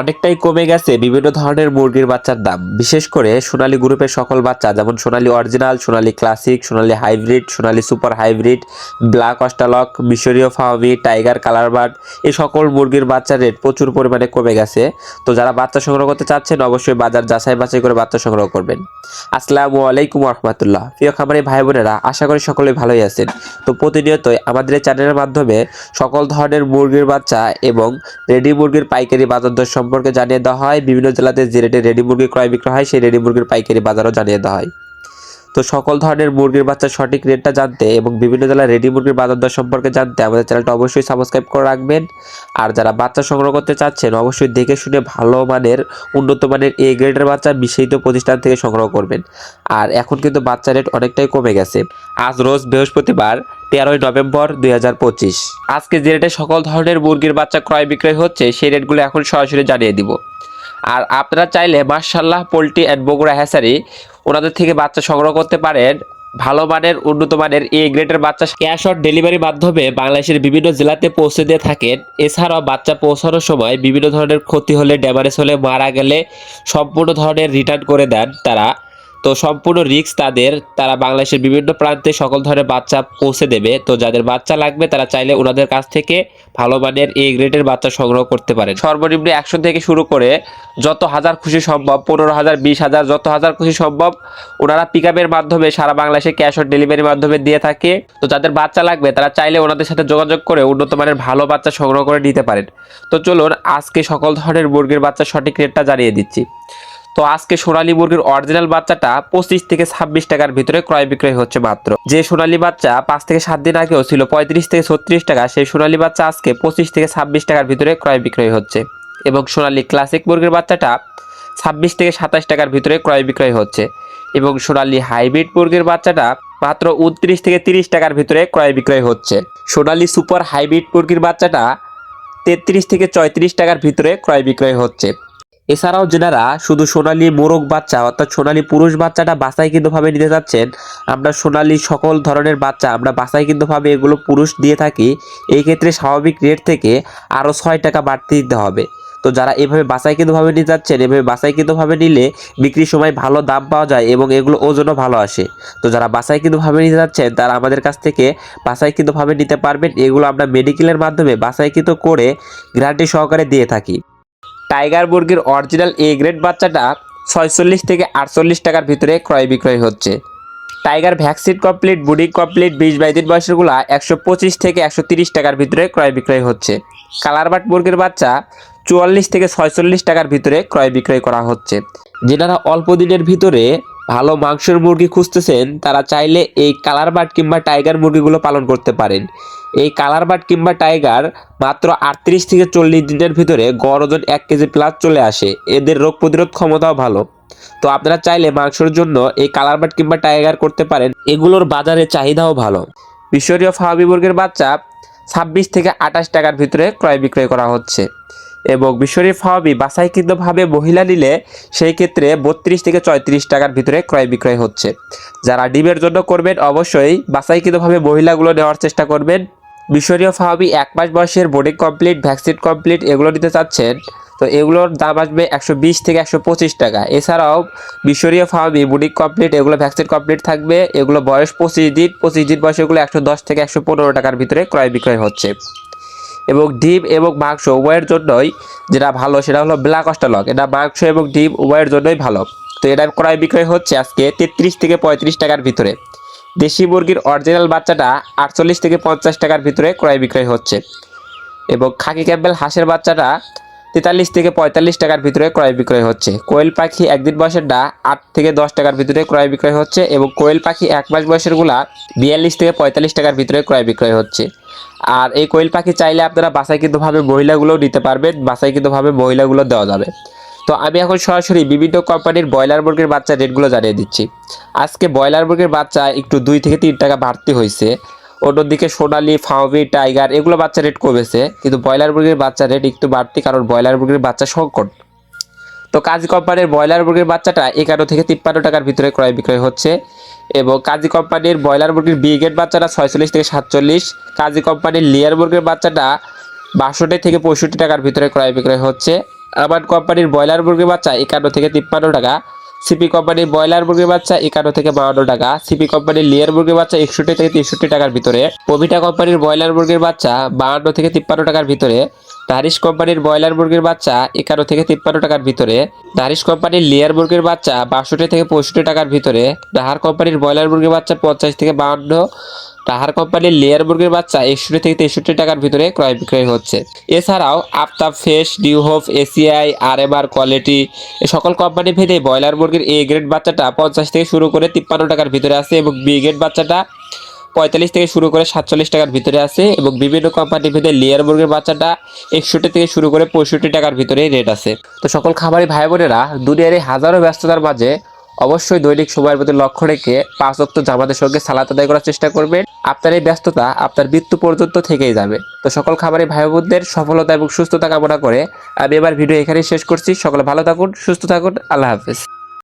অনেকটাই কমে গেছে বিভিন্ন ধরনের মুরগির বাচ্চার দাম। বিশেষ করে সোনালী গ্রুপের সকল বাচ্চা, যেমন Sonali original, Sonali classic, Sonali hybrid, Sonali super hybrid, black Australorp, মিশরীয় ফাওমি টাইগার, কালারবার্ড এই সকল মুরগির বাচ্চার রেট প্রচুর পরিমাণে কমে গেছে। তো যারা বাচ্চা সংগ্রহ করতে চাচ্ছেন, অবশ্যই বাজার যাচাই বাছাই করে বাচ্চা সংগ্রহ করবেন। আসসালামু আলাইকুম রহমতুল্লাহ প্রিয় খামারি ভাই বোনেরা আশা করি সকলেই ভালোই আছেন। তো প্রতিনিয়তই আমাদের এই চ্যানেলের মাধ্যমে সকল ধরনের মুরগির বাচ্চা এবং রেডি মুরগির পাইকারি বাজার দর সম্পর্কে জানিয়ে দেওয়া হয়। বিভিন্ন জেলাতে যে রেটে রেডি মুরগি ক্রয় বিক্রয় হয়, সেই রেডি মুরগির পাইকারি বাজারও জানিয়ে দেওয়া হয়। তো সকল ধরনের মুরগির বাচ্চার সঠিক রেটটা জানতে এবং বিভিন্ন জেলার রেডি মুরগির বাজার দর সম্পর্কে জানতে আমাদের চ্যানেলটা অবশ্যই সাবস্ক্রাইব করে রাখবেন। আর যারা বাচ্চা সংগ্রহ করতে চাচ্ছেন, অবশ্যই দেখে শুনে ভালো মানের, উন্নত মানের এ গ্রেডের বাচ্চা বিশেষিত প্রতিষ্ঠান থেকে সংগ্রহ করবেন। আর এখন কিন্তু বাচ্চা রেট অনেকটাই কমে গেছে। আজ রোজ বৃহস্পতিবার তেরোই নভেম্বর দুই হাজার পঁচিশ। আজকে যে রেটে সকল ধরনের মুরগির বাচ্চা ক্রয় বিক্রয় হচ্ছে, সেই রেটগুলো এখন সরাসরি জানিয়ে দিব। আর আপনারা চাইলে মার্শাল্লাহ পোলট্রি অ্যান্ড বগুড়া হ্যাসারি ওনাদের থেকে বাচ্চা সংগ্রহ করতে পারেন। ভালো মানের, উন্নত মানের এ গ্রেডের বাচ্চা ক্যাশ অন ডেলিভারির মাধ্যমে বাংলাদেশের বিভিন্ন জেলাতে পৌঁছে দিয়ে থাকেন। এছাড়াও বাচ্চা পৌঁছানোর সময় বিভিন্ন ধরনের ক্ষতি হলে ড্যামারেজ হলে, মারা গেলে সম্পূর্ণ ধরনের রিটার্ন করে দেন তারা। তো সম্পূর্ণ রিস্ক তাদের, তারা বাংলাদেশের বিভিন্ন প্রান্তে সকল ধরনের বাচ্চা পৌঁছে দেবে। তো যাদের বাচ্চা লাগবে, তারা চাইলে ওনাদের কাছ থেকে ভালো মানের এ গ্রেডের বাচ্চা সংগ্রহ করতে পারেন। সর্বনিম্ন একশো থেকে শুরু করে যত হাজার খুশি সম্ভব, পনেরো হাজার, বিশ হাজার, যত হাজার খুশি সম্ভব, ওনারা পিক মাধ্যমে সারা বাংলাদেশে ক্যাশ অন ডেলিভারির মাধ্যমে দিয়ে থাকে। তো যাদের বাচ্চা লাগবে, তারা চাইলে ওনাদের সাথে যোগাযোগ করে উন্নত মানের ভালো বাচ্চা সংগ্রহ করে নিতে পারেন। তো চলুন, আজকে সকল ধরনের মুরগির বাচ্চা সঠিক রেটটা জানিয়ে দিচ্ছি। তো আজকে সোনালী মুরগির অরিজিনাল বাচ্চাটা পঁচিশ থেকে ছাব্বিশ টাকার ভিতরে ক্রয় বিক্রয় হচ্ছে মাত্র। যে সোনালী বাচ্চা পাঁচ থেকে সাত দিন আগেও ছিল পঁয়ত্রিশ থেকে ছত্রিশ টাকা, সেই সোনালী বাচ্চা আজকে পঁচিশ থেকে ছাব্বিশ টাকার ভিতরে ক্রয় বিক্রয় হচ্ছে। এবং সোনালী ক্লাসিক মুরগির বাচ্চাটা ছাব্বিশ থেকে সাতাশ টাকার ভিতরে ক্রয় বিক্রয় হচ্ছে। এবং সোনালী হাইব্রিড মুরগির বাচ্চাটা মাত্র উনত্রিশ থেকে তিরিশ টাকার ভিতরে ক্রয় বিক্রয় হচ্ছে। সোনালী সুপার হাইব্রিড মুরগির বাচ্চাটা তেত্রিশ থেকে চৌত্রিশ টাকার ভিতরে ক্রয় বিক্রয় হচ্ছে। এছাড়াও যেনারা শুধু সোনালী মোরগ বাচ্চা, অর্থাৎ সোনালী পুরুষ বাচ্চাটা বাছাইকৃতভাবে নিতে চাচ্ছেন। আমরা সোনালী সকল ধরনের বাচ্চা আমরা বাছাইকৃতভাবে এগুলো পুরুষ দিয়ে থাকি। এই ক্ষেত্রে স্বাভাবিক রেট থেকে আরও ছয় টাকা বাড়তি দিতে হবে। তো যারা এভাবে বাছাইকৃতভাবে নিতে যাচ্ছেন এভাবে বাছাইকৃতভাবে নিলে বিক্রির সময় ভালো দাম পাওয়া যায় এবং এগুলো ওজনও ভালো আসে। তো যারা বাছাইকৃতভাবে নিতে যাচ্ছেন তারা আমাদের কাছ থেকে বাছাইকৃতভাবে নিতে পারবেন। এগুলো আমরা মেডিকেলের মাধ্যমে বাছাইকৃত করে গ্যারান্টি সহকারে দিয়ে থাকি। টাইগার মুরগির অরিজিনাল এ গ্রেড বাচ্চাটা ছয়চল্লিশ থেকে আটচল্লিশ টাকার ভিতরে ক্রয় বিক্রয় হচ্ছে। Tiger vaccine complete, brooding complete, বিশ বাই দিন বয়সেরগুলা একশো পঁচিশ থেকে একশো তিরিশ টাকার ভিতরে ক্রয় বিক্রয় হচ্ছে। কালারবাট মুরগির বাচ্চা চুয়াল্লিশ থেকে ছয়চল্লিশ টাকার ভিতরে ক্রয় বিক্রয় করা হচ্ছে। যেনারা অল্প দিনের ভিতরে ভালো মাংসের মুরগি খুঁজতেছেন, তারা চাইলে এই কালার বাট কিংবা টাইগার মুরগিগুলো পালন করতে পারেন। এই কালার বাট কিংবা টাইগার মাত্র আটত্রিশ থেকে চল্লিশ দিনের ভিতরে গড় ওজন এক কেজি প্লাস চলে আসে। এদের রোগ প্রতিরোধ ক্ষমতাও ভালো। তো আপনারা চাইলে মাংসের জন্য এই কালার বাট কিংবা টাইগার করতে পারেন। এগুলোর বাজারে চাহিদাও ভালো। মিশরীয় ফাহাবি মুরগির বাচ্চা ছাব্বিশ থেকে আঠাশ টাকার ভিতরে ক্রয় বিক্রয় করা হচ্ছে। এবং মিশরীয় ফাওয়াবি বাছাইকৃতভাবে মহিলা নিলে সেই ক্ষেত্রে বত্রিশ থেকে চৌত্রিশ টাকার ভিতরে ক্রয় বিক্রয় হচ্ছে। যারা ডিমের জন্য করবেন অবশ্যই বাছাইকৃতভাবে মহিলাগুলো নেওয়ার চেষ্টা করবেন। মিশরীয় ফাওয়াবি এক মাস বয়সের বোর্ডিং কমপ্লিট ভ্যাকসিন কমপ্লিট এগুলো নিতে চাচ্ছেন, তো এগুলোর দাম আসবে একশো বিশ থেকে একশো পঁচিশ টাকা। এছাড়াও মিশরীয় ফার্মি বুডিং কমপ্লিট এগুলো ভ্যাকসিন কমপ্লিট থাকবে, এগুলো বয়স পঁচিশ দিন পঁচিশ দিন বয়স এগুলো একশো দশ থেকে একশো পনেরো টাকার ভিতরে ক্রয় বিক্রয় হচ্ছে। এবং ডিম এবং মাংস উভয়ের জন্যই যেটা ভালো, সেটা হলো ব্ল্যাক অস্টালক এটা মাংস এবং ডিম উভয়ের জন্যই ভালো। তো এটা ক্রয় বিক্রয় হচ্ছে আজকে তেত্রিশ থেকে পঁয়ত্রিশ টাকার ভিতরে। দেশি মুরগির অরিজিনাল বাচ্চাটা আটচল্লিশ থেকে পঞ্চাশ টাকার ভিতরে ক্রয় বিক্রয় হচ্ছে। এবং খাকি ক্যাম্বেল হাঁসের বাচ্চাটা তেতাল্লিশ থেকে পঁয়তাল্লিশ টাকার ভিতরে ক্রয় বিক্রয় হচ্ছে। কোয়েল পাখি একদিন বয়সেরটা আট থেকে দশ টাকার ভিতরে ক্রয় বিক্রয় হচ্ছে এবং কোয়েল পাখি এক মাস বয়সেরগুলা বিয়াল্লিশ থেকে পঁয়তাল্লিশ টাকার ভিতরে ক্রয় বিক্রয় হচ্ছে। আর এই কোয়েল পাখি চাইলে আপনারা বাছাইকৃতভাবে মহিলাগুলোও নিতে পারবেন, বাছাইকৃতভাবে মহিলাগুলো দেওয়া যাবে। তো আমি এখন সরাসরি বিভিন্ন কোম্পানির ব্রয়লার মুরগির বাচ্চা রেটগুলো জানিয়ে দিচ্ছি। আজকে ব্রয়লার মুরগির বাচ্চা একটু দুই থেকে তিন টাকা বাড়তি হয়েছে। অন্যদিকে সোনালি ফাউমি টাইগার, এগুলো বাচ্চা রেট কমেছে, কিন্তু ব্রয়লার মুরগির বাচ্চা রেট একটু বাড়তি, কারণ ব্রয়লার মুরগির বাচ্চা সংকট। তো কাজী কোম্পানির ব্রয়লার মুরগির বাচ্চাটা এগারো থেকে তিপ্পান্ন টাকার ভিতরে ক্রয় বিক্রয় হচ্ছে, এবং কাজী কোম্পানির ব্রয়লার মুরগির ব্রিগেড বাচ্চাটা ছয়চল্লিশ থেকে সাতচল্লিশ, কাজী কোম্পানির লেয়ার মুরগির বাচ্চাটা বাষট্টি থেকে পঁয়ষট্টি টাকার ভিতরে ক্রয় বিক্রয় হচ্ছে আমান কোম্পানির ব্রয়লার মুরগির বাচ্চা একান্ন থেকে তিপ্পান্ন টাকা সিপি কোম্পানির ব্রয়লার মুরগির বাচ্চা একান্ন থেকে বাউন্ন টাকা, সিপি কোম্পানির লিয়ার মুরগির বাচ্চা একষট্টি থেকে তেষট্টি টাকার ভিতরে পবিটা কোম্পানির ব্রয়লার মুরগির বাচ্চা বাহান্ন থেকে তিপ্পান্ন টাকার ভিতরে নারিশ কোম্পানির ব্রয়লার মুরগির বাচ্চা একান্ন থেকে তিপ্পান্ন টাকার ভিতরে নারিশ কোম্পানির লেয়ার মুরগির বাচ্চা বাষট্টি থেকে পঁয়ষট্টি টাকার ভিতরে নাহার কোম্পানির ব্রয়লার মুরগির বাচ্চা পঞ্চাশ থেকে বাহান্ন নাহার কোম্পানির লেয়ার মুরগির বাচ্চা একষট্টি থেকে তেষট্টি টাকার ভিতরে ক্রয় বিক্রয় হচ্ছে। এছাড়াও আফতাব ফেস নিউ হোপ এসিআই আর এম আর কোয়ালিটি সকল কোম্পানি ভেদে ব্রয়লার মুরগির এ গ্রেড বাচ্চাটা পঞ্চাশ থেকে শুরু করে তিপ্পান্ন টাকার ভিতরে আছে এবং বি গ্রেড বাচ্চাটা পঁয়তাল্লিশ থেকে শুরু করে সাতচল্লিশ টাকার ভিতরে আছে এবং বিভিন্ন কোম্পানি ভেদে লেয়ার মুরগির বাচ্চাটা একষট্টি থেকে শুরু করে পঁয়ষট্টি টাকার ভিতরে রেট আছে। তো সকল খামারি ভাই বোনেরা দুনিয়ার হাজারো ব্যস্ততার মাঝে অবশ্যই দৈনিক সময়ের প্রতি লক্ষ্য রেখে পাঁচ অক্ত জামাতের সঙ্গে সালাত আদায় করার চেষ্টা করবেন। আপনার এই ব্যস্ততা আপনার মৃত্যু পর্যন্ত থেকেই যাবে। তো সকল খাবারের ভাই বোনদের সফলতা এবং সুস্থতা কামনা করে আমি এবার ভিডিও এখানেই শেষ করছি। সকলে ভালো থাকুন, সুস্থ থাকুন। আল্লাহ হাফিজ।